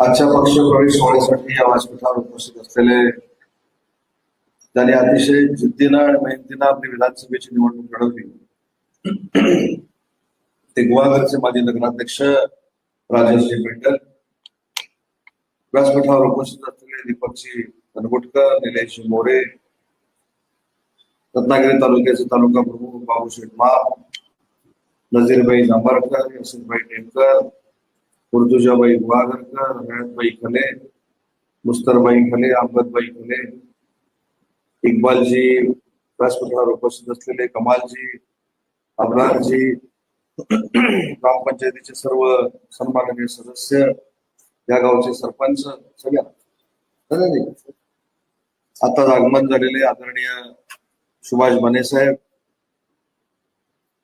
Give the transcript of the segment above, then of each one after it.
आजच्या पक्ष प्रवेश सोहळ्यासाठी या व्यासपीठावर उपस्थित असलेले त्यांनी अतिशय जिद्दीनं आणि मेहनतीनं आपली विधानसभेची निवडणूक लढवली ते गुहागरचे माजी नगराध्यक्ष राजश्री पेंटर व्यासपीठावर उपस्थित असलेले दीपकजी धनगुटकर निलेश मोरे रत्नागिरी तालुक्याचे तालुका प्रमुख बाबू शेठ शेठमा नजीरबाई जांभारकर यशवंतबाई टेमकर उर्दुजाबाई गुहागरकर हयातबाई खले मुस्तरबाई खले अहमदबाई खले इकबालजी व्यासपीठावर उपस्थित असलेले कमालजी अब्रारजी ग्रामपंचायतीचे सर्व सन्माननीय सदस्य या गावचे सरपंच सगळ्या. आताच आता आगमन झालेले आदरणीय सुभाष बने साहेब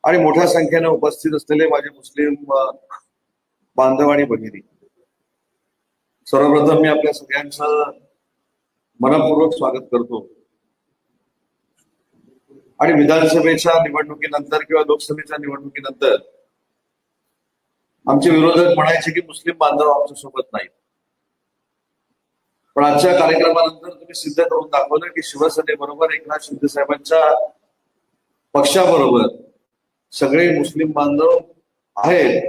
आणि मोठ्या संख्येने उपस्थित असलेले माझे मुस्लिम बांधव आणि भगिनी. सर्वप्रथम मी आपल्या सगळ्यांचं मनपूर्वक स्वागत करतो. आणि विधानसभेच्या निवडणुकीनंतर किंवा लोकसभेच्या निवडणुकीनंतर आमचे विरोधक म्हणायचे की मुस्लिम बांधव आमच्यासोबत नाहीत. पण आजच्या कार्यक्रमानंतर तुम्ही सिद्ध करून दाखवलं की शिवसेनेबरोबर एकनाथ शिंदे साहेबांच्या पक्षाबरोबर सगळे मुस्लिम बांधव आहेत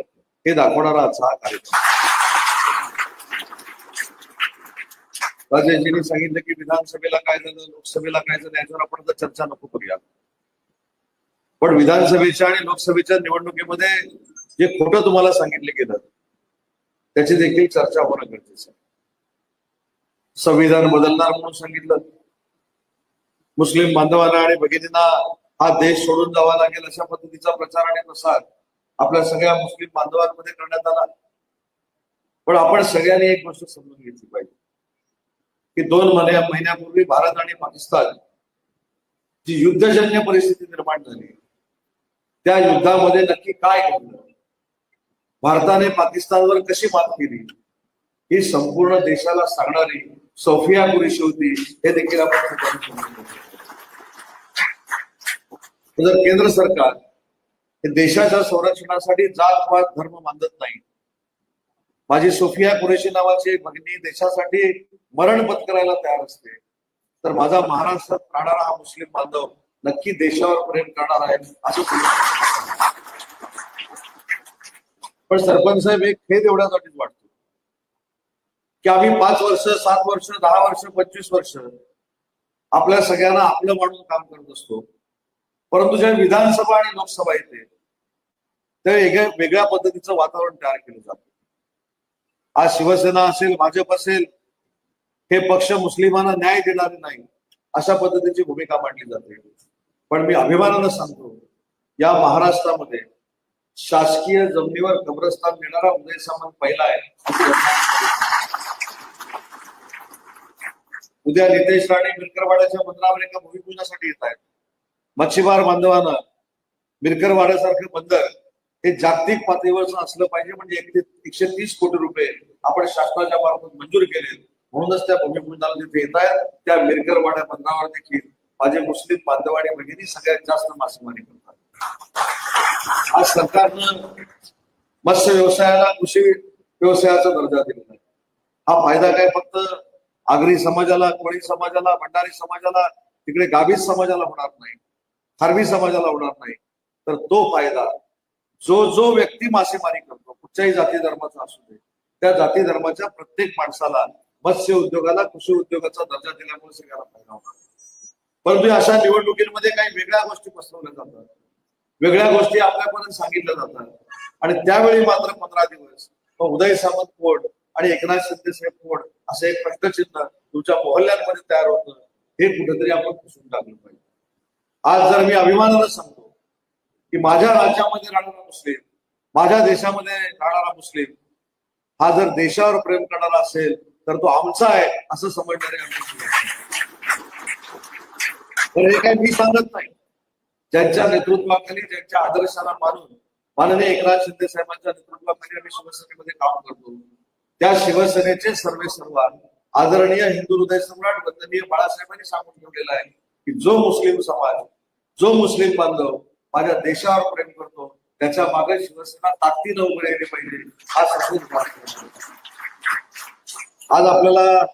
हे दाखवणारा आजचा हा कार्यक्रम. राजेशजींनी सांगितलं की विधानसभेला काय झालं लोकसभेला काय झालं याच्यावर आपण आता चर्चा नको करूया. पण विधानसभेच्या आणि लोकसभेच्या निवडणुकीमध्ये जे खोटं तुम्हाला सांगितले गेलं त्याची देखील चर्चा होणं गरजेचं आहे. संविधान बदलणार म्हणून सांगितलं. मुस्लिम बांधवांना आणि भगिनींना हा देश सोडून जावा लागेल अशा पद्धतीचा प्रचार आणि प्रसार आपल्या सगळ्या मुस्लिम बांधवांमध्ये करण्यात आला. पण आपण सगळ्यांनी एक गोष्ट समजून घेतली पाहिजे. की दोन महिन्या महिन्यापूर्वी भारत आणि पाकिस्तान जी युद्धजन्य परिस्थिती निर्माण झाली त्या युद्धामध्ये नक्की काय घडलं? भारताने पाकिस्तानवर कशी मात केली? ही संपूर्ण देशाला सांगणारी सोफिया कुरेशी होती हे देखील आपण समजून जर केंद्र सरकार हे देशाच्या संरक्षणासाठी जातपात धर्म मानत नाही. माझी सोफिया कुरेशी नावाची एक भगिनी देशासाठी मरण पत्करायला तयार असते. तर माझा महाराष्ट्रात राहणारा हा मुस्लिम बांधव नक्की देशावर प्रेम करणार आहे असं पण सरपंच साहेब एक खेद एवढ्यासाठीच वाटतो की आम्ही पाच वर्ष सात वर्ष दहा वर्ष पंचवीस वर्ष आपल्या सगळ्यांना आपलं मानून काम करत असतो. परंतु ज्या विधानसभा आणि लोकसभा येते त्या वेगळ्या वेगळ्या पद्धतीचं वातावरण तयार केलं जातं. आज शिवसेना असेल भाजप असेल हे पक्ष मुस्लिमांना न्याय देणारे नाही अशा पद्धतीची भूमिका मांडली जाते. पण मी अभिमानानं सांगतो या महाराष्ट्रामध्ये शासकीय जमिनीवर कब्रस्तान देणारा उदय सामंत पहिला आहे. उद्या नितेश राणे मिरकरवाड्याच्या मंदिरावर एका भूमिपूजनासाठी येत आहेत. मच्छीमार बांधवांना मिरकरवाड्यासारखं बंदर हे जागतिक पातळीवरचं असलं पाहिजे म्हणजे एकशे एकशे तीस कोटी रुपये आपण शासनाच्या मार्फत मंजूर केले. म्हणूनच त्या भूमिपूजनाला जिथे येत आहेत. त्या मिरकरवाड्या बंदरावर देखील माझे मुस्लिम बांधव आणि भगिनी सगळ्यात जास्त मासेमारी करतात. आज सरकारनं मत्स्य व्यवसायाला कृषी व्यवसायाचा दर्जा दिलेला आहे हा फायदा काय फक्त आगरी समाजाला कोळी समाजाला भंडारी समाजाला तिकडे गाभीत समाजाला होणार नाही. फार्मी समाजाला होणार नाही. तर तो फायदा जो जो व्यक्ती मासेमारी करतो कुठच्याही जाती धर्माचा असू दे त्या जाती धर्माच्या प्रत्येक माणसाला मत्स्य उद्योगाला कृषी उद्योगाचा दर्जा दिल्यामुळे सगळ्याला फायदा होणार परंतु अशा निवडणुकीमध्ये काही वेगळ्या गोष्टी पसरवल्या जातात. वेगळ्या गोष्टी आपल्यापर्यंत सांगितल्या जातात. आणि त्यावेळी मात्र पंधरा दिवस उदय सामंत कोड आणि एकनाथ शिंदे साहेब कोड असं एक प्रश्नचिन्ह तुमच्या मोहल्ल्यांमध्ये तयार होतं हे कुठेतरी आपण पुसून टाकलं पाहिजे. आज जर मी अभिमानानं सांगतो की माझ्या राज्यामध्ये राहणारा मुस्लिम माझ्या देशामध्ये राहणारा मुस्लिम हा जर देशावर प्रेम करणारा असेल तर तो आमचा आहे असं समजणारे तर हे काय मी सांगत नाही. ज्यांच्या नेतृत्वाखाली ज्यांच्या आदर्शाला मानून माननीय एकनाथ शिंदे साहेबांच्या नेतृत्वाखाली आम्ही शिवसेनेमध्ये काम करतो. त्या शिवसेनेचे सर्वे सर्वात आदरणीय हिंदू हृदय सम्राट वंदनीय बाळासाहेबांनी सांगून ठेवलेला आहे की जो मुस्लिम समाज जो मुस्लिम बांधव माझ्या देशावर प्रेम करतो त्याच्यामागे शिवसेना ताकदीनं उभे राहिली पाहिजे हा संदेश आज आपल्याला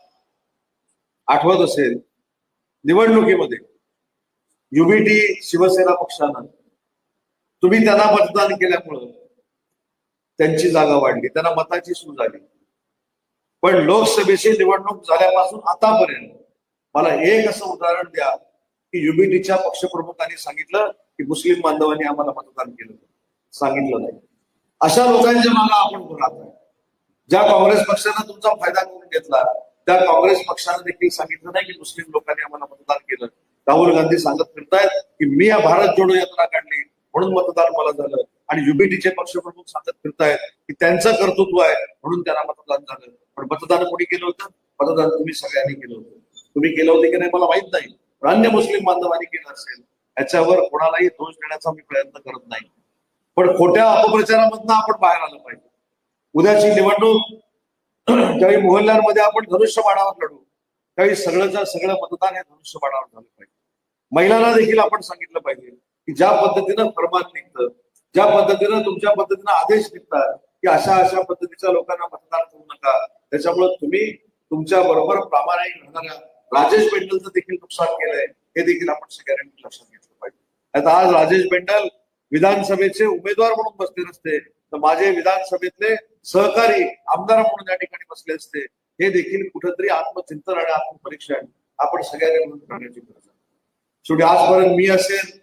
आठवत असेल निवडणुकीमध्ये युबीटी शिवसेना पक्षानं तुम्ही त्यांना मतदान केल्यामुळं त्यांची जागा वाढली त्यांना मताची सूज झाली पण लोकसभेची निवडणूक झाल्यापासून आतापर्यंत मला एक असं उदाहरण द्या की युबीटीच्या पक्षप्रमुखांनी सांगितलं की मुस्लिम बांधवांनी आम्हाला मतदान केलं. सांगितलं नाही. अशा लोकांच्या मागे आपण कोण राहत आहे ज्या काँग्रेस पक्षानं तुमचा फायदा करून घेतला त्या काँग्रेस पक्षानं देखील सांगितलं नाही की मुस्लिम लोकांनी आम्हाला मतदान केलं. राहुल गांधी सांगत फिरतायत की मी या भारत जोडो यात्रा काढली म्हणून मतदान मला झालं. आणि युबीटीचे पक्षप्रमुख सांगत फिरतायत की त्यांचं कर्तृत्व आहे म्हणून त्यांना मतदान झालं. पण मतदान कोणी केलं होतं? मतदान तुम्ही सगळ्यांनी केलं होतं. तुम्ही केलं होते की नाही मला माहीत नाही. अन्य मुस्लिम बांधवांनी केलं असेल याच्यावर कोणालाही दोष देण्याचा मी प्रयत्न करत नाही. पण खोट्या अपप्रचारामधनं आपण बाहेर आलं पाहिजे. उद्याची निवडणूक त्यावेळी मोहल्ल्यांमध्ये आपण धनुष्य बाणावर लढू. त्यावेळी सगळंच्या सगळं मतदान हे धनुष्य बाणावर झालं पाहिजे. महिलांना देखील आपण सांगितलं पाहिजे की ज्या पद्धतीनं फरमान निघतं ज्या पद्धतीनं तुमच्या पद्धतीनं आदेश निघतात की अशा अशा पद्धतीच्या लोकांना मतदान करू नका. त्याच्यामुळे तुम्ही तुमच्या बरोबर प्रामाणिक राहणाऱ्या राजेश बेंडलचं देखील नुकसान केलंय. हे देखील आपण सगळ्यांनी लक्षात घेतलं पाहिजे. आता आज राजेश बेंडल विधानसभेचे उमेदवार म्हणून बसले नसते तर माझे विधानसभेतले सहकारी आमदार म्हणून या ठिकाणी बसले असते हे देखील कुठेतरी आत्मचिंतन आणि आत्मपरीक्षा आपण सगळ्यांनी म्हणून करण्याची गरज आहे. शेवटी आजपर्यंत मी असेल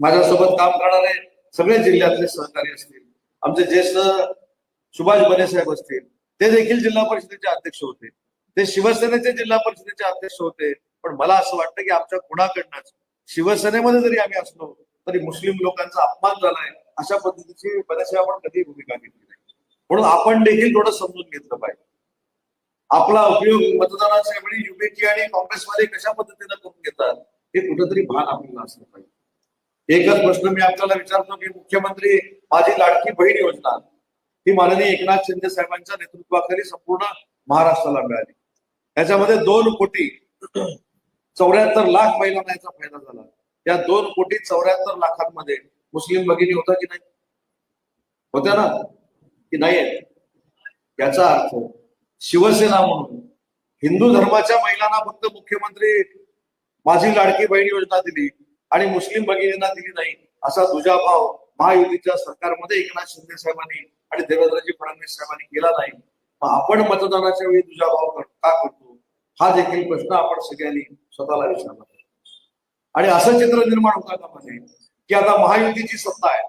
माझ्यासोबत काम करणारे सगळे जिल्ह्यातले सहकारी असतील आमचे ज्येष्ठ सुभाष बने साहेब असतील ते देखील जिल्हा परिषदेचे अध्यक्ष होते. ते शिवसेनेचे जिल्हा परिषदेचे अध्यक्ष होते. पण मला असं वाटतं की आमच्या कुणाकडनंच शिवसेनेमध्ये जरी आम्ही असलो तरी मुस्लिम लोकांचा अपमान झालाय अशा पद्धतीची बऱ्याचशा आपण कधी भूमिका घेतली नाही. म्हणून आपण देखील थोडं समजून घेतलं पाहिजे. आपला उपयोग मतदानाच्या वेळी युपीटी आणि काँग्रेसमध्ये कशा पद्धतीनं करून घेतात हे कुठंतरी भान आपल्याला असलं पाहिजे. एकच प्रश्न मी आपल्याला विचारतो की मुख्यमंत्री माझी लाडकी बहीण योजना ही माननीय एकनाथ शिंदे साहेबांच्या नेतृत्वाखाली संपूर्ण महाराष्ट्राला मिळाली. त्याच्यामध्ये दोन कोटी चौऱ्याहत्तर लाख महिलांना याचा फायदा झाला. या दोन कोटी चौऱ्याहत्तर लाखांमध्ये मुस्लिम भगिनी होता की नाही? होत्या ना? की नाही याचा अर्थ शिवसेना म्हणून हिंदू धर्माच्या महिलांना फक्त मुख्यमंत्री माझी लाडकी बहीण योजना दिली आणि मुस्लिम भगिनींना दिली नाही असा दुजाभाव महायुतीच्या सरकारमध्ये एकनाथ शिंदे साहेबांनी आणि देवेंद्रजी फडणवीस साहेबांनी केला नाही. मग आपण मतदानाच्या वेळी दुजाभाव का करतो? हा देखील प्रश्न आपण सगळ्यांनी स्वतःला विचारला आणि असं चित्र निर्माण होतं का मध्ये म्हणजे की आता महायुतीची सत्ता आहे.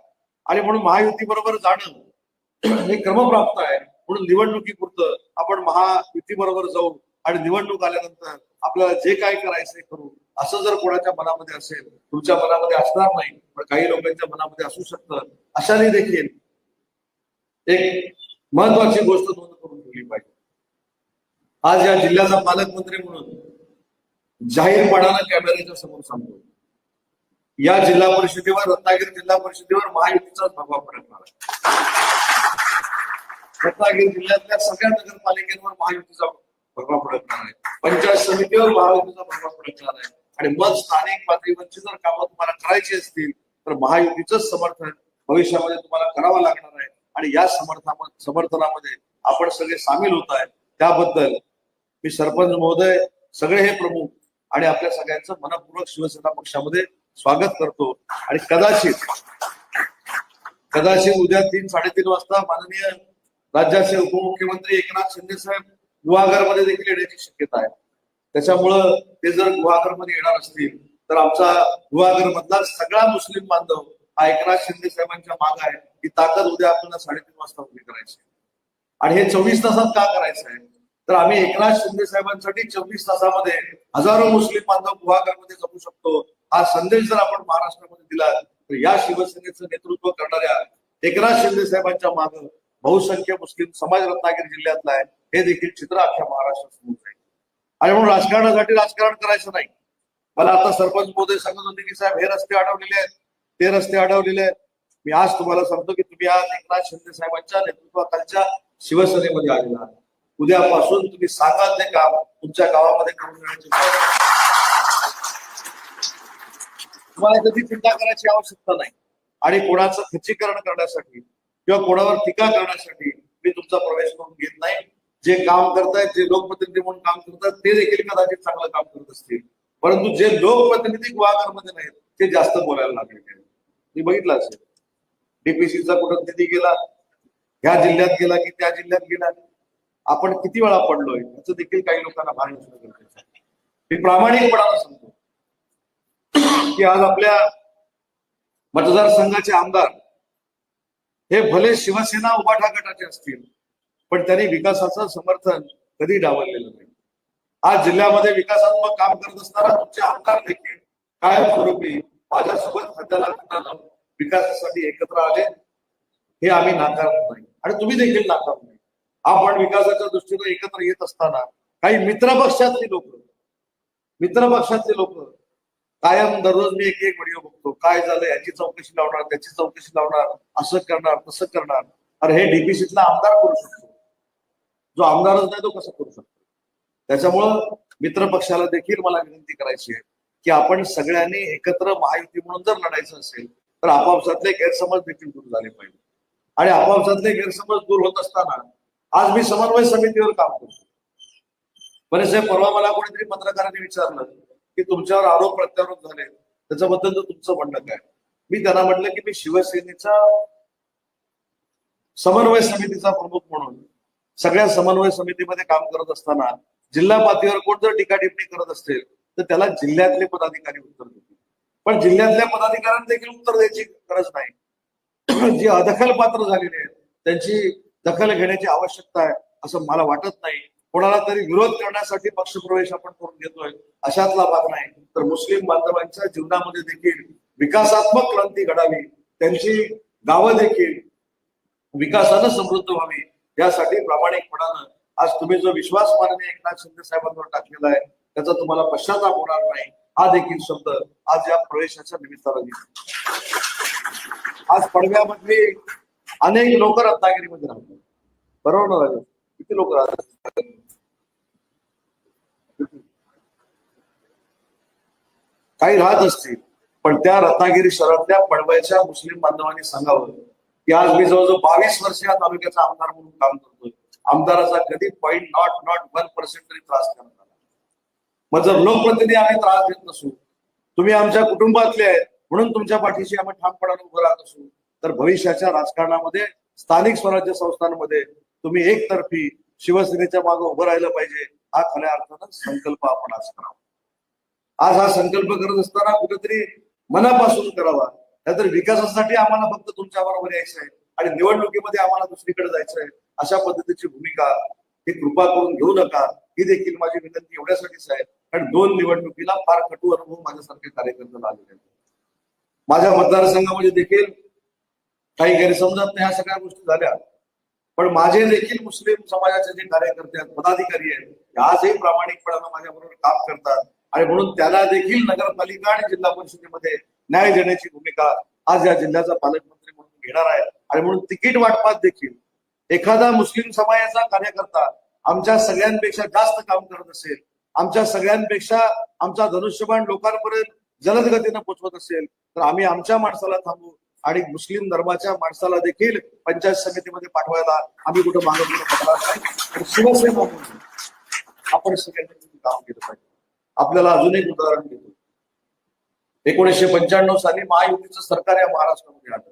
आणि म्हणून महायुती बरोबर जाणं हे क्रमप्राप्त आहे. म्हणून निवडणुकीपुरतं आपण महायुती बरोबर जाऊ आणि निवडणूक आल्यानंतर आपल्याला जे काय करायचंय करू. असं जर कोणाच्या मनामध्ये असेल तुमच्या मनामध्ये असणार नाही पण काही लोकांच्या मनामध्ये असू शकतं अशाने देखील एक महत्वाची गोष्ट नोंद करून ठेवली पाहिजे. आज या जिल्ह्याचा पालकमंत्री म्हणून जाहीरपणानं कॅमेऱ्याच्या समोर सांगतो. या जिल्हा परिषदेवर रत्नागिरी जिल्हा परिषदेवर महायुतीचाच प्रभाव पडणार आहे. रत्नागिरी जिल्ह्यातल्या सगळ्या नगरपालिकेवर महायुतीचा प्रभाव पडणार आहे. पंचायत समितीवर महायुतीचा प्रभाव पडणार आहे. आणि मग स्थानिक पातळीवरची जर कामं तुम्हाला करायची असतील तर महायुतीचंच समर्थन भविष्यामध्ये तुम्हाला करावं लागणार आहे. आणि या समर्थना समर्थनामध्ये आपण सगळे सामील होत आहे त्याबद्दल मी सरपंच महोदय सगळे हे प्रमुख आणि आपल्या सगळ्यांचं मनपूर्वक शिवसेना पक्षामध्ये स्वागत करतो. आणि कदाचित कदाचित उद्या तीन साडेतीन वाजता माननीय राज्याचे उपमुख्यमंत्री एकनाथ शिंदे साहेब गुहागरमध्ये देखील येण्याची शक्यता आहे. त्याच्यामुळं ते जर गुहागरमध्ये येणार असतील तर आमचा गुहागर मधला सगळा मुस्लिम बांधव हा एकनाथ शिंदे साहेबांच्या माग आहे. ही ताकद उद्या आपल्याला साडेतीन वाजता उभी करायची आणि हे चोवीस तासात का करायचं आहे? तर आम्ही एकनाथ शिंदे साहेबांसाठी चोवीस तासामध्ये हजारो मुस्लिम बांधव गुहागरमध्ये जगू शकतो. हा संदेश जर आपण महाराष्ट्रामध्ये दिला तर या शिवसेनेचं नेतृत्व करणाऱ्या एकनाथ शिंदे साहेबांच्या माग बहुसंख्य मुस्लिम समाज रत्नागिरी जिल्ह्यातला आहे. हे देखील चित्र अख्ख्या महाराष्ट्रासमोर जाईल आणि म्हणून राजकारणासाठी राजकारण करायचं नाही. मला आता सरपंच मोदी सांगत होते की साहेब हे रस्ते अडवलेले आहेत. ते रस्ते अडवलेले आहेत. मी आज तुम्हाला सांगतो की तुम्ही आज एकनाथ शिंदे साहेबांच्या नेतृत्वाखालच्या शिवसेनेमध्ये आलेला आहात. उद्यापासून तुम्ही सांगाल ते काम तुमच्या गावामध्ये करून घेण्याची तुम्हाला त्याची चिंता करायची आवश्यकता नाही. आणि कोणाचं खचीकरण करण्यासाठी किंवा कोणावर टीका करण्यासाठी मी तुमचा प्रवेश करून घेत नाही. जे काम करतायत जे लोकप्रतिनिधी म्हणून काम करतात ते देखील कदाचित चांगलं काम करत असतील. परंतु जे लोकप्रतिनिधी गुहागरमध्ये नाहीत ते जास्त बोलायला लागले आहेत. मी बघितलं असेल. डीपीसीचा कुठं निधी गेला ह्या जिल्ह्यात गेला की त्या जिल्ह्यात गेला. आपण किती वेळा पडलोय याचं देखील काही लोकांना भान असणं गरजेचं मी प्रामाणिकपणानं सांगतो की आज आपल्या मतदारसंघाचे आमदार हे भले शिवसेना उभाठा गटाचे असतील पण त्यांनी विकासाचं समर्थन कधी डावललेलं नाही. आज जिल्ह्यामध्ये विकासात्मक काम करत असताना तुमचे आमदार देखील कायमस्वरूपी माझ्यासोबत खात्याला विकासासाठी एकत्र आले हे आम्ही नाकारत नाही. आणि तुम्ही देखील नाकारत नाही. आपण विकासाच्या दृष्टीने एकत्र येत असताना काही मित्रपक्षातली लोक मित्र पक्षातले लोक कायम दररोज मी एक एक व्हिडिओ बघतो. काय झालं याची चौकशी लावणार त्याची चौकशी लावणार असं करणार तसं करणार. अरे हे डीपीसीतला आमदार करू शकतो. जो आमदारच नाही तो कसं करू शकतो? त्याच्यामुळं मित्र पक्षाला देखील मला विनंती करायची आहे की आपण सगळ्यांनी एकत्र महायुती म्हणून जर लढायचं असेल तर आपापसातले गैरसमज देखील दूर झाले पाहिजे. आणि आपापसातले गैरसमज दूर होत असताना आज मी समन्वय समितीवर काम करतो. बरेचसे परवा मला कोणीतरी पत्रकारांनी विचारलं की तुमच्यावर आरोप प्रत्यारोप झाले त्याच्याबद्दल तुमचं म्हणणं काय? मी त्यांना म्हटलं की मी शिवसेनेचा समन्वय समितीचा प्रमुख म्हणून सगळ्या समन्वय समितीमध्ये काम करत असताना जिल्हा पातळीवर कोण जर टीका टिप्पणी करत असेल तर त्याला जिल्ह्यातले पदाधिकारी उत्तर देतील. पण जिल्ह्यातल्या पदाधिकाऱ्यांना देखील उत्तर द्यायची गरज नाही. जी अदखल पात्र झालेली आहेत त्यांची दखल घेण्याची आवश्यकता आहे असं मला वाटत नाही. कोणाला तरी विरोध करण्यासाठी पक्षप्रवेश आपण करून घेतोय अशातला भाग नाही. तर मुस्लिम बांधवांच्या जीवनामध्ये देखील विकासात्मक क्रांती घडावी त्यांची गावं देखील विकासानं समृद्ध व्हावी यासाठी प्रामाणिकपणानं आज तुम्ही जो विश्वास माननीय एकनाथ शिंदे साहेबांवर टाकलेला आहे त्याचा तुम्हाला पश्चाताप होणार नाही. हा देखील शब्द आज या प्रवेशाच्या निमित्तानं दिला. आज पडव्यामधली अनेक लोक रत्नागिरीमध्ये राहतात. बरोबर ना राजा किती लोक राहतात? काही राहत असतील पण त्या रत्नागिरी शहरातल्या पडवळच्या मुस्लिम बांधवांनी सांगावं. की आज मी जवळजवळ बावीस वर्ष या तालुक्याचा आमदार म्हणून काम करतोय. आमदाराचा कधी point nought nought one percent तरी त्रास करण्यात मग जर लोकप्रतिनिधी आम्ही त्रास देत नसू तुम्ही आमच्या कुटुंबातले आहेत म्हणून तुमच्या पाठीशी आम्ही ठामपणाने उभं राहत असू तर भविष्याच्या राजकारणामध्ये स्थानिक स्वराज्य संस्थांमध्ये तुम्ही एकतर्फी शिवसेनेच्या मागे उभं राहिलं पाहिजे हा खऱ्या अर्थानं संकल्प आपण आज करावा. आज हा संकल्प करत असताना कुठेतरी मनापासून करावा. नाहीतर विकासासाठी आम्हाला फक्त तुमच्या बरोबर यायचं आहे आणि निवडणुकीमध्ये आम्हाला दुसरीकडे जायचं आहे अशा पद्धतीची भूमिका ही कृपा करून घेऊ नका. ही देखील माझी विनंती एवढ्यासाठीच आहे. कारण दोन निवडणुकीला फार कटू अनुभव माझ्यासारख्या कार्यकर्त्याला आलेले आहेत. माझ्या मतदारसंघामध्ये देखील काही गैरसमजात ह्या सगळ्या गोष्टी झाल्या. पण माझे देखील मुस्लिम समाजाचे जे कार्यकर्ते आहेत पदाधिकारी आहेत आजही प्रामाणिकपणानं माझ्याबरोबर काम करतात. आणि म्हणून त्याला देखील नगरपालिका आणि जिल्हा परिषदेमध्ये न्याय देण्याची भूमिका आज या जिल्ह्याचा पालकमंत्री म्हणून घेणार आहे. आणि म्हणून तिकीट वाटपात देखील. एखादा मुस्लिम समाजाचा कार्यकर्ता आमच्या सगळ्यांपेक्षा जास्त काम करत असेल आमच्या सगळ्यांपेक्षा आमचा धनुष्यबाण लोकांपर्यंत जलद गतीनं पोहोचवत असेल तर आम्ही आमच्या माणसाला थांबू आणि मुस्लिम धर्माच्या माणसाला देखील पंचायत समितीमध्ये पाठवायला आम्ही कुठं मागत नाही आणि शिवसेना म्हणून आपण सगळ्यांनी काम केलं पाहिजे. आपल्याला अजून एक उदाहरण देतो. एकोणीसशे पंच्याण्णव साली महायुतीचं सरकार या महाराष्ट्रामध्ये आलं.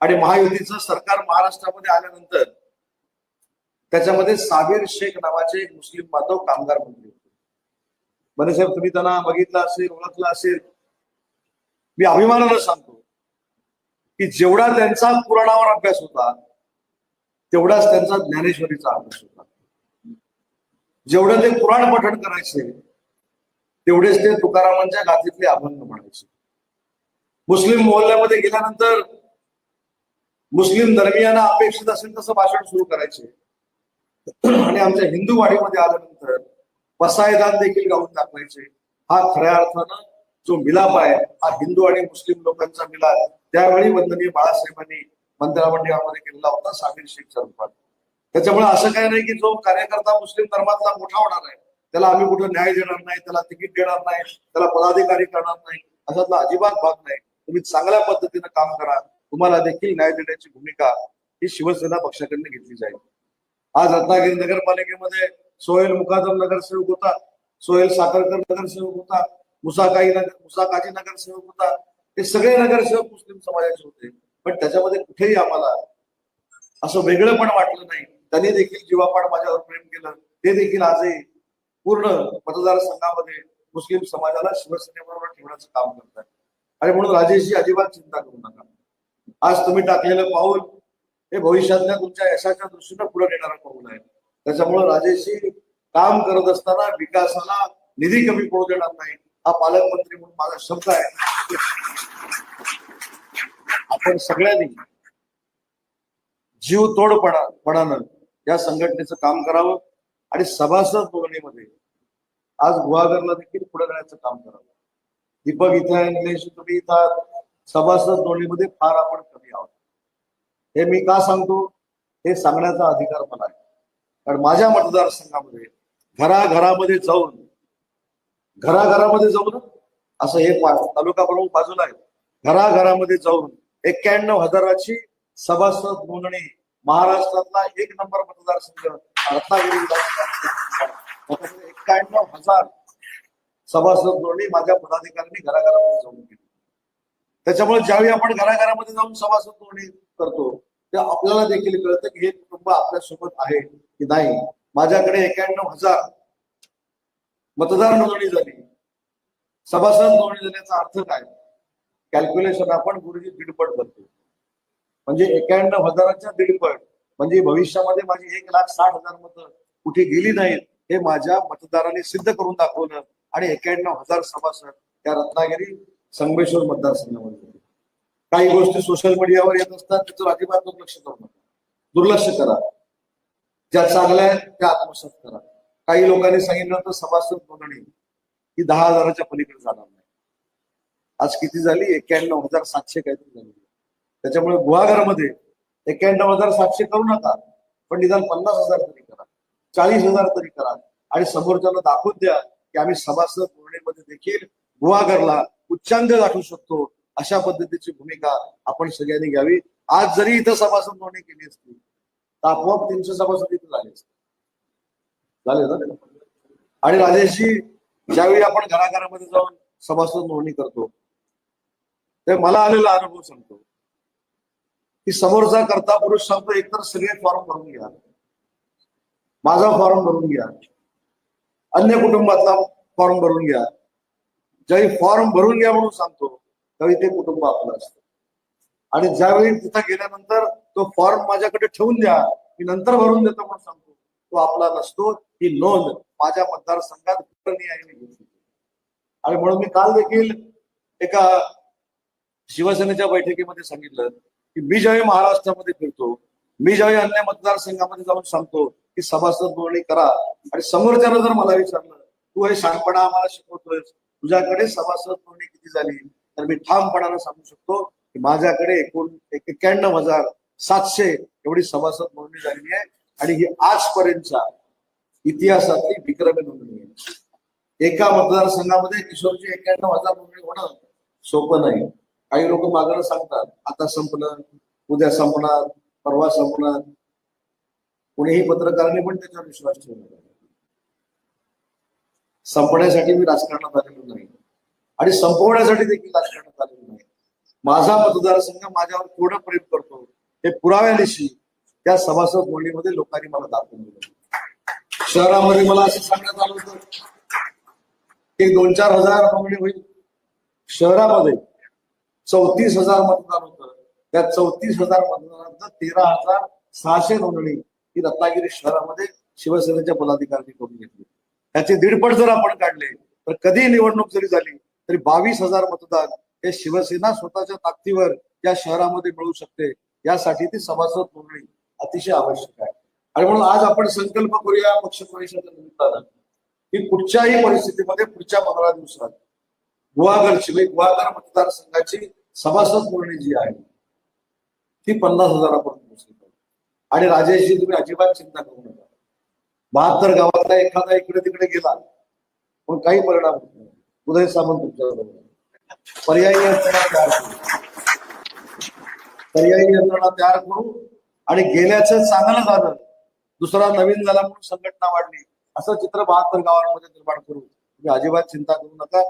आणि महायुतीचं सरकार महाराष्ट्रामध्ये आल्यानंतर त्याच्यामध्ये साबीर शेख नावाचे एक मुस्लिम बांधव कामगार मंत्री होते. बरे साहेब तुम्ही त्यांना बघितलं असेल ओळखलं असेल. मी अभिमानानं सांगतो. की जेवढा त्यांचा पुराणावर अभ्यास होता तेवढाच त्यांचा ज्ञानेश्वरीचा अभ्यास होता. जेवढं ते पुराण पठण करायचे तेवढेच ते तुकारामांच्या गातीतले अभंग म्हणायचे. मुस्लिम मोहल्ल्यामध्ये गेल्यानंतर मुस्लिम धर्मियांना अपेक्षित असेल तसं भाषण सुरू करायचे. आणि आमच्या हिंदू वाडीमध्ये आल्यानंतर पसायदान देखील गाऊन दाखवायचे. हा खऱ्या अर्थानं जो मिलाप आहे हा हिंदू आणि मुस्लिम लोकांचा मिलाप त्यावेळी वंदनीय बाळासाहेबांनी मंदिरामध्ये केलेला होता सामीर शेखच्या रूपात त्याच्यामुळे असं काही नाही की जो कार्यकर्ता मुस्लिम धर्मातला मोठा होणार आहे त्याला आम्ही कुठं न्याय देणार नाही त्याला तिकीट देणार नाही त्याला पदाधिकारी करणार नाही असातला अजिबात भाग नाही. तुम्ही चांगल्या पद्धतीनं काम करा. तुम्हाला देखील न्याय देण्याची भूमिका ही शिवसेना पक्षाकडनं घेतली जाईल. आज रत्नागिरी नगरपालिकेमध्ये सोहेल मुकादम नगरसेवक होता सोहेल साखरकर नगरसेवक होता मुसाकाई नगर मुसाकाजी नगरसेवक होता. ते सगळे नगरसेवक मुस्लिम समाजाचे होते. पण त्याच्यामध्ये कुठेही आम्हाला असं वेगळं पण वाटलं नाही. त्यांनी देखील जीवापाड माझ्यावर प्रेम केलं. ते देखील आजही पूर्ण मतदारसंघामध्ये मुस्लिम समाजाला शिवसेनेबरोबर ठेवण्याचं काम करतात. आणि म्हणून राजेशजी अजिबात चिंता करू नका. आज तुम्ही टाकलेलं पाऊल हे भविष्यातल्या तुमच्या यशाच्या दृष्टीनं पुढे नेणारं पाऊल आहे. त्याच्यामुळे राजेशजी काम करत असताना विकासाला निधी कमी पडू देणार नाही हा पालकमंत्री म्हणून माझा शब्द आहे. आपण सगळ्यांनी जीव तोडपणा या संघटनेचं काम करावं आणि सभासद बोलणीमध्ये आज गुहागरला देखील पुढे जाण्याचं काम करावं. दीपक इथे आहे, निलेश तुम्ही इथं आहात. सभासद नोंदणीमध्ये फार आपण कमी आहोत. हे मी का सांगतो? हे सांगण्याचा अधिकार मला आहे. कारण माझ्या मतदारसंघामध्ये घराघरामध्ये जाऊन घराघरामध्ये जाऊन असं हे तालुका प्रमुख बाजूला आहे. घराघरामध्ये जाऊन एक्क्याण्णव हजाराची सभासद नोंदणी महाराष्ट्रातला एक नंबर मतदारसंघ रत्नागिरी एक्क्याण्णव हजार सभासद नोंदणी माझ्या पदाधिकाऱ्यांनी घराघरामध्ये जाऊन केली. त्याच्यामुळे ज्यावेळी आपण घराघरामध्ये जाऊन सभासद नोंदणी करतो ते आपल्याला देखील कळतं की हे कुटुंब आपल्यासोबत आहे की नाही. माझ्याकडे एक्क्याण्णव हजार मतदार नोंदणी झाली. सभासद नोंदणी झाल्याचा अर्थ काय? कॅल्क्युलेशन आपण गुरुजी दीडपट करतो. म्हणजे एक्क्याण्णव हजाराच्या दीडपट. म्हणजे भविष्यामध्ये माझी एक लाख साठ हजार मतं कुठे गेली नाहीत हे माझ्या मतदारांनी सिद्ध करून दाखवलं आणि एक्क्याण्णव हजार सभासद त्या रत्नागिरी संगमेश्वर मतदारसंघामध्ये काही गोष्टी सोशल मीडियावर येत असतात त्याचं अजिबात दुर्लक्ष करू नका. दुर्लक्ष करा. ज्या चांगल्या आहेत त्या आत्मसात करा. काही लोकांनी सांगितलं होतं सभासद नोंदणी ही दहा हजाराच्या पलीकडे जाणार नाही. आज किती झाली? एक्क्याण्णव हजार सातशे काहीतरी झाली. त्याच्यामुळे गुहागरमध्ये एक्क्याण्णव हजार सातशे करू नका पण निदान पन्नास हजार तरी करा चाळीस हजार तरी करा आणि समोरच्याला दाखवून द्या की आम्ही सभासद नोंदणीमध्ये देखील गुहागरला उच्चांक गाठू शकतो. अशा पद्धतीची भूमिका आपण सगळ्यांनी घ्यावी. आज जरी इथं सभासद नोंदणी केली असती तर आपोआप तीनशे सभासद इथे झाले असते. झाले ना? आणि राजेशजी ज्यावेळी आपण घराघरामध्ये जाऊन सभासद नोंदणी करतो ते मला आलेला अनुभव सांगतो. की समोरचा करता पुरुष सांगतो एकतर सगळे फॉर्म भरून घ्या. माझा फॉर्म भरून घ्या. अन्य कुटुंबातला फॉर्म भरून घ्या. ज्यावेळी फॉर्म भरून घ्या म्हणून सांगतो त्यावेळी ते कुटुंब आपलं असतं. आणि ज्यावेळी तिथं गेल्यानंतर तो फॉर्म माझ्याकडे ठेवून द्या मी नंतर भरून देतो म्हणून सांगतो. तो आपला नसतो ही नोंद माझ्या मतदारसंघात घेतली आणि म्हणून मी काल देखील एका शिवसेनेच्या बैठकीमध्ये सांगितलं की मी ज्यावेळी महाराष्ट्रामध्ये फिरतो मी ज्यावेळी अन्य मतदारसंघामध्ये जाऊन सांगतो की सभासद बोलणी करा. आणि समोरच्यानं जर मला विचारलं तू हे शहाणपणा आम्हाला शिकवतोय तुझ्याकडे सभासद बोलणी किती झाली? तर मी ठामपणानं सांगू शकतो की माझ्याकडे एकूण एक्क्याण्णव हजार सातशे एवढी सभासद बोलणी झालेली आहे. आणि ही आजपर्यंतच्या इतिहासातली विक्रमी नोंदणी आहे एका मतदारसंघामध्ये किशोरची एक्क्याण्णव हजार नोंदणी होणं सोपं नाही. काही लोक मागणं सांगतात आता संपलं उद्या संपणार परवा संपणार. कुणीही पत्रकारांनी पण त्याच्यावर विश्वास ठेवला संपण्यासाठी मी राजकारणात आलेलो नाही. आणि संपवण्यासाठी देखील राजकारणात आलेलो नाही. माझा मतदारसंघ माझ्यावर थोडं प्रेम करतो? हे पुराव्यानिशी त्या सभासद नोंदणीमध्ये लोकांनी मला दाखवून दिलं. शहरामध्ये मला असं सांगण्यात आलं होतं की दोन चार हजार नोंदणी होईल. शहरामध्ये चौतीस हजार मतदान होतं. त्या चौतीस हजार मतदानात तेरा हजार सहाशे नोंदणी ही रत्नागिरी शहरामध्ये शिवसेनेच्या पदाधिकाऱ्यांनी करून घेतली. त्याचे दीडपट जर आपण काढले तर कधी निवडणूक जरी झाली तरी बावीस हजार मतदान हे शिवसेना स्वतःच्या ताकदीवर या शहरामध्ये मिळू शकते. यासाठी ती सभासद नोंदणी अतिशय आवश्यक आहे. आणि म्हणून आज आपण संकल्प करूया पक्ष प्रवेशाच्या निमित्तानं की कुठच्याही परिस्थितीमध्ये पुढच्या पंधरा दिवसात गुहागरची म्हणजे गुहागर मतदारसंघाची सभासद नोंदणी जी आहे ती पन्नास हजारापर्यंत पोहोचली पाहिजे. आणि राजेशजी तुम्ही अजिबात चिंता करू नका. बहात्तर गावातला एखादा इकडे तिकडे गेला पण काही परिणाम होत नाही. उदय सामंत तुमच्या पर्यायी यंत्रणा तयार करू. पर्यायी यंत्रणा तयार करू. आणि गेल्याचं चांगलं झालं. दुसरा नवीन झाला म्हणून संघटना वाढली. असं चित्र बहात्तर गावांमध्ये निर्माण करू. तुम्ही अजिबात चिंता करू नका.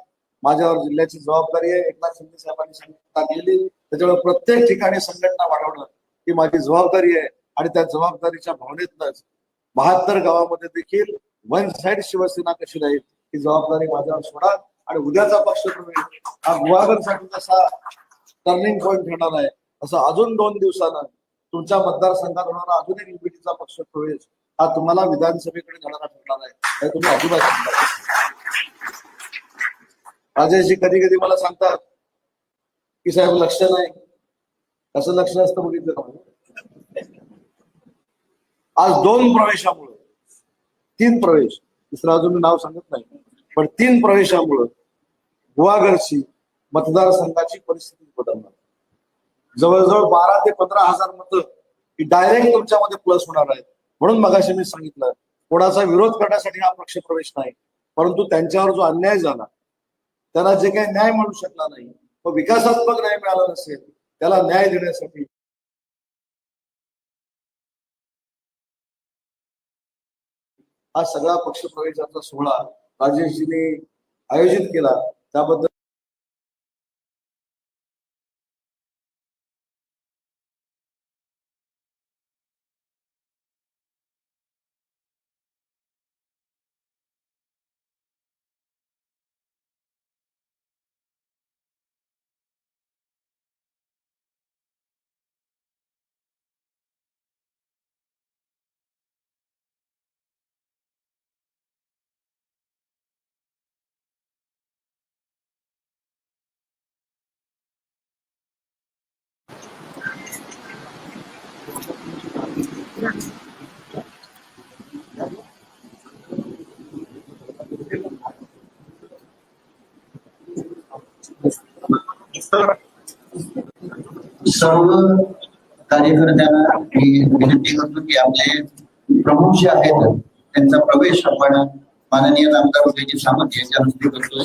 माझ्यावर जिल्ह्याची जबाबदारी आहे. एकनाथ शिंदे साहेबांनी संघटना केली. त्याच्यामुळे प्रत्येक ठिकाणी संघटना वाढवणं ही माझी जबाबदारी आहे. आणि त्या जबाबदारीच्या भावनेतनच बहात्तर गावामध्ये देखील वन साईड शिवसेना कशी राहील ही जबाबदारी माझ्यावर सोडा. आणि उद्याचा पक्ष तुम्ही हा गुहागरसाठी जसा टर्निंग पॉईंट ठरणार आहे. असं अजून दोन दिवसानं तुमच्या मतदारसंघात होणारा अजून एक युतीचा पक्ष प्रवेश हा तुम्हाला विधानसभेकडे जाणारा ठरणार आहे. हे तुम्ही अजिबात सांगता राजेशजी कधी कधी मला सांगतात की साहेब लक्ष नाही. कसं लक्ष असतं बघितलं का? आज दोन प्रवेशामुळं तीन प्रवेश तिसरं अजून मी नाव सांगत नाही पण तीन प्रवेशामुळं गुवागरची मतदारसंघाची परिस्थिती बदलणार. जवळजवळ बारा ते पंधरा हजार मतं ही डायरेक्ट तुमच्यामध्ये प्लस होणार आहेत. म्हणून मगाशी मी सांगितलं कोणाचा विरोध करण्यासाठी हा पक्ष प्रवेश नाही परंतु त्यांच्यावर जो अन्याय झाला त्याला जे काही न्याय मिळू शकला नाही व विकासात्मक न्याय मिळाला नसेल त्याला न्याय देण्यासाठी हा सगळा पक्ष प्रवेशाचा सोहळा राजेशजीने आयोजित केला. त्याबद्दल सर्व कार्यकर्त्यांना मी विनंती करतो की आपले प्रमुख जे आहेत त्यांचा प्रवेश आपण माननीय आमदार उदयजी सामंत यांच्या हस्ते करतोय.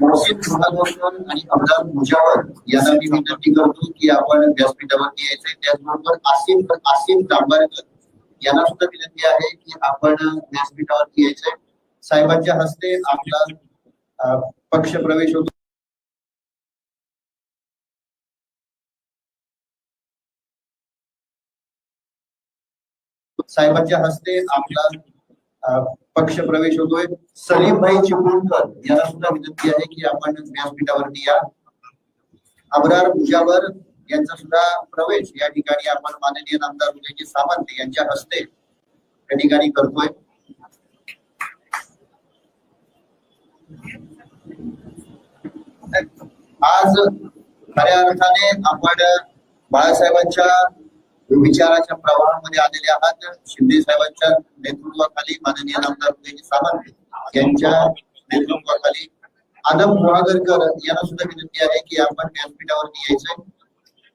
मोहसिन आणि आमदार मुजावर यांना मी विनंती करतो की आपण व्यासपीठावरती यायचंय. त्याचबरोबर आसिम आसिम जांभारकर यांना सुद्धा विनंती आहे की आपण व्यासपीठावरती यायचंय. साहेबांच्या हस्ते आपला पक्ष प्रवेश होतो. साहेबांच्या हस्ते आपला पक्ष प्रवेश होतोय. सलीमभाई चिपळूणकर यांना सुद्धा विनंती आहे की आपण व्यासपीठावरती या. अबरार मुजावर यांचा सुद्धा प्रवेश या ठिकाणी आपण माननीय आमदार उदयजी सावंत यांच्या हस्ते या ठिकाणी करतोय. आज खऱ्या अर्थाने आपण बाळासाहेबांच्या विचाराच्या प्रवाहामध्ये आलेले आहात. शिंदे साहेबांच्या नेतृत्वाखाली माननीय आमदार उदयजी सावंत यांच्या नेतृत्वाखाली आदम गुहागरकर यांना सुद्धा विनंती आहे की आपण व्यासपीठावरती यायचंय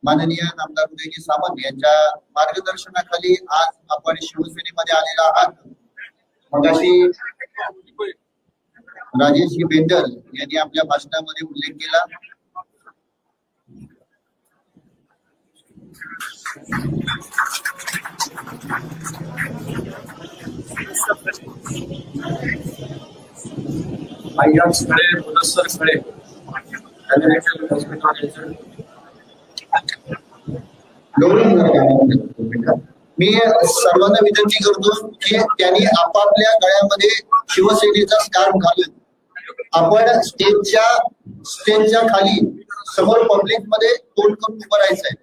माननीय आमदार उदयजी सावंत यांच्या मार्गदर्शनाखाली आज आपण शिवसेनेमध्ये आलेला आहात. मगाशी राजेश बेंडल यांनी आपल्या भाषणामध्ये उल्लेख केला. आय्याच खळे पुनस्तर खळे मी सर्वांना विनंती करतो की त्यांनी आपापल्या गळ्यामध्ये शिवसेनेचा स्कार्फ घालून आपण स्टेजच्या स्टेजच्या खाली समोर पब्लिकमध्ये तोंड करून उभं राहायचंय.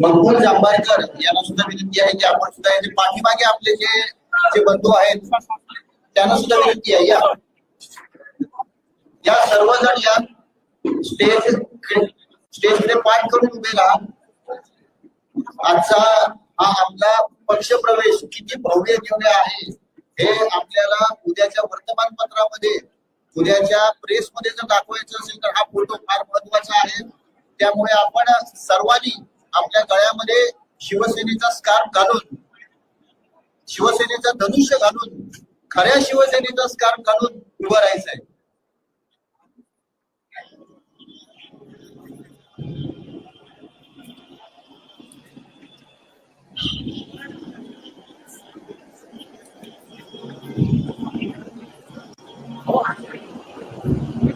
मकबूल जांभारकर यांना सुद्धा विनंती आहे की आपण सुद्धा याचे पाठीमागे आपले जे जे बंधू आहेत त्यांना सुद्धा विनंती आहे. या या सर्वजण या स्टेज स्टेजकडे पाठ करून उभे राहा. आजचा हा आपला पक्ष प्रवेश किती भव्य दिव्य आहे हे आपल्याला उद्याच्या वर्तमानपत्रामध्ये उद्याच्या प्रेसमध्ये जर दाखवायचं असेल तर हा फोटो फार महत्त्वाचा आहे. त्यामुळे आपण सर्वांनी आपल्या गळ्यामध्ये शिवसेनेचा स्कार्फ घालून शिवसेनेचा धनुष्य घालून खऱ्या शिवसेनेचा स्कार्फ घालून उभं राहायचं आहे हो, Oh,